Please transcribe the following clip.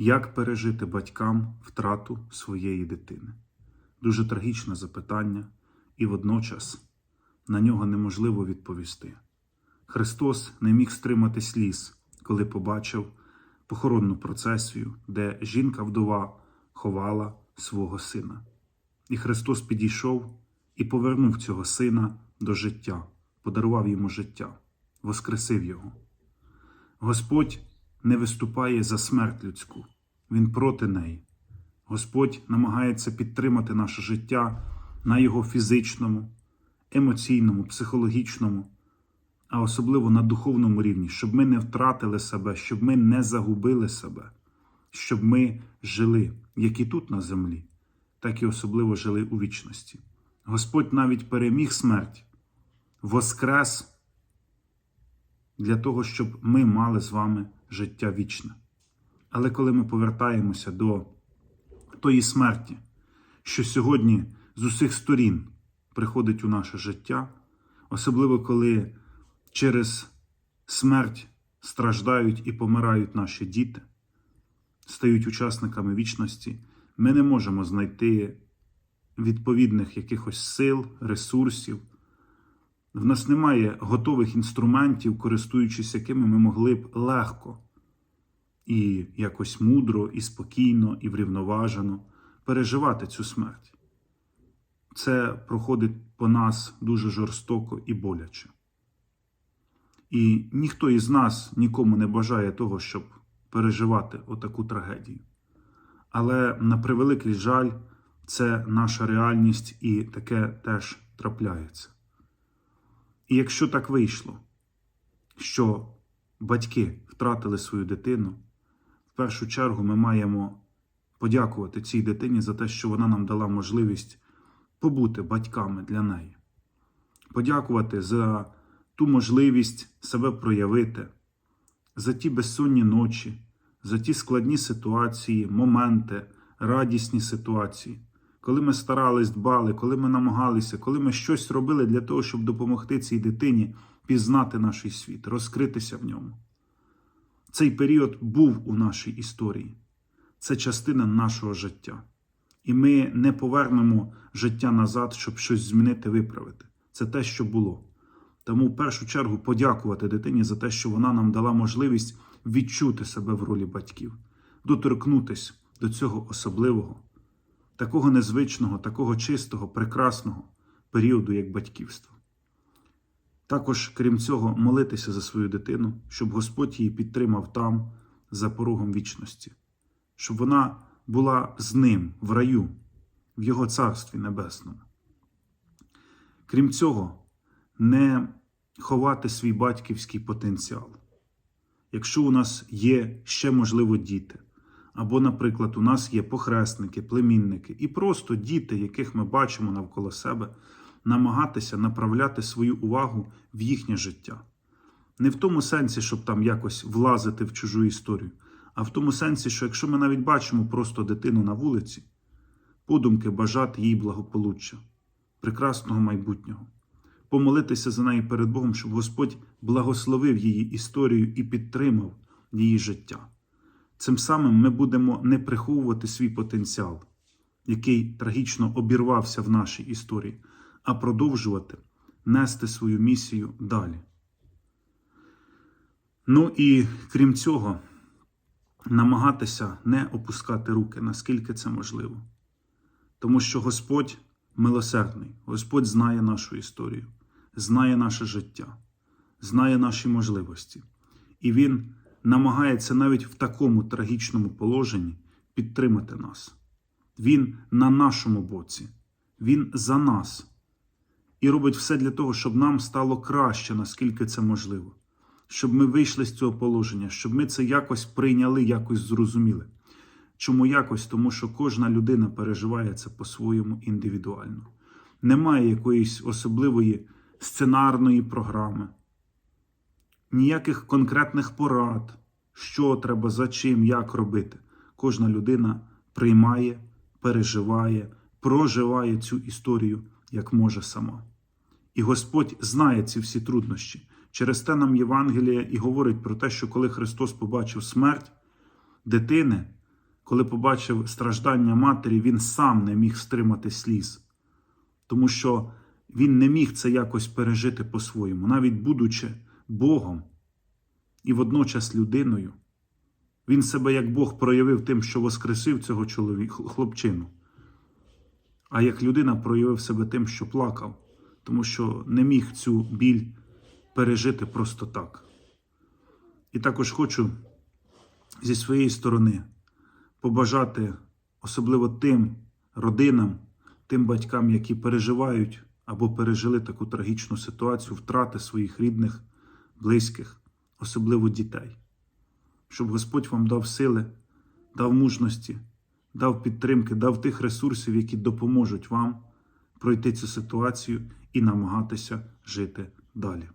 Як пережити батькам втрату своєї дитини? Дуже трагічне запитання, і водночас на нього неможливо відповісти. Христос не міг стримати сліз, коли побачив похоронну процесію, де жінка-вдова ховала свого сина. І Христос підійшов і повернув цього сина до життя, подарував йому життя, воскресив його. Господь не виступає за смерть людську, Він проти неї. Господь намагається підтримати наше життя на його фізичному, емоційному, психологічному, а особливо на духовному рівні, щоб ми не втратили себе, щоб ми не загубили себе, щоб ми жили як і тут на землі, так і особливо жили у вічності. Господь навіть переміг смерть, воскрес для того, щоб ми мали з вами життя вічне. Але коли ми повертаємося до тої смерті, що сьогодні з усіх сторін приходить у наше життя, особливо коли через смерть страждають і помирають наші діти, стають учасниками вічності, ми не можемо знайти відповідних якихось сил, ресурсів. В нас немає готових інструментів, користуючись якими ми могли б легко і якось мудро, і спокійно, і врівноважено переживати цю смерть. Це проходить по нас дуже жорстоко і боляче. І ніхто із нас нікому не бажає того, щоб переживати отаку трагедію. Але на превеликий жаль, це наша реальність і таке теж трапляється. І якщо так вийшло, що батьки втратили свою дитину, в першу чергу ми маємо подякувати цій дитині за те, що вона нам дала можливість побути батьками для неї, подякувати за ту можливість себе проявити, за ті безсонні ночі, за ті складні ситуації, моменти, радісні ситуації, коли ми старались, дбали, коли ми намагалися, коли ми щось робили для того, щоб допомогти цій дитині пізнати наш світ, розкритися в ньому. Цей період був у нашій історії. Це частина нашого життя. І ми не повернемо життя назад, щоб щось змінити, виправити. Це те, що було. Тому в першу чергу подякувати дитині за те, що вона нам дала можливість відчути себе в ролі батьків, доторкнутися до цього особливого, такого незвичного, такого чистого, прекрасного періоду, як батьківство. Також, крім цього, молитися за свою дитину, щоб Господь її підтримав там, за порогом вічності, щоб вона була з ним в раю, в Його Царстві Небесному. Крім цього, не ховати свій батьківський потенціал. Якщо у нас є ще, можливо, діти, або, наприклад, у нас є похресники, племінники і просто діти, яких ми бачимо навколо себе, намагатися направляти свою увагу в їхнє життя. Не в тому сенсі, щоб там якось влазити в чужу історію, а в тому сенсі, що якщо ми навіть бачимо просто дитину на вулиці, подумки бажати їй благополуччя, прекрасного майбутнього, помолитися за неї перед Богом, щоб Господь благословив її історію і підтримав її життя. Цим самим ми будемо не приховувати свій потенціал, який трагічно обірвався в нашій історії, а продовжувати нести свою місію далі. Ну і крім цього, намагатися не опускати руки, наскільки це можливо. Тому що Господь милосердний, Господь знає нашу історію, знає наше життя, знає наші можливості. І Він намагається навіть в такому трагічному положенні підтримати нас. Він на нашому боці, Він за нас і робить все для того, щоб нам стало краще, наскільки це можливо, щоб ми вийшли з цього положення, щоб ми це якось прийняли, якось зрозуміли. Чому якось? Тому що кожна людина переживає це по-своєму індивідуально. Немає якоїсь особливої сценарної програми, ніяких конкретних порад, що треба, за чим, як робити. Кожна людина приймає, переживає, проживає цю історію як може сама. І Господь знає ці всі труднощі. Через те нам Євангеліє і говорить про те, що коли Христос побачив смерть дитини, Коли побачив страждання матері, він сам не міг стримати сліз, тому що він не міг це якось пережити по-своєму, навіть будучи Богом і водночас людиною. Він себе як Бог проявив тим, що воскресив цього чоловіка, хлопчину. А як людина проявив себе тим, що плакав, тому що не міг цю біль пережити просто так. І також хочу зі своєї сторони побажати особливо тим родинам, тим батькам, які переживають або пережили таку трагічну ситуацію втрати своїх рідних, близьких, особливо дітей, щоб Господь вам дав сили, дав мужності, дав підтримки, дав тих ресурсів, які допоможуть вам пройти цю ситуацію і намагатися жити далі.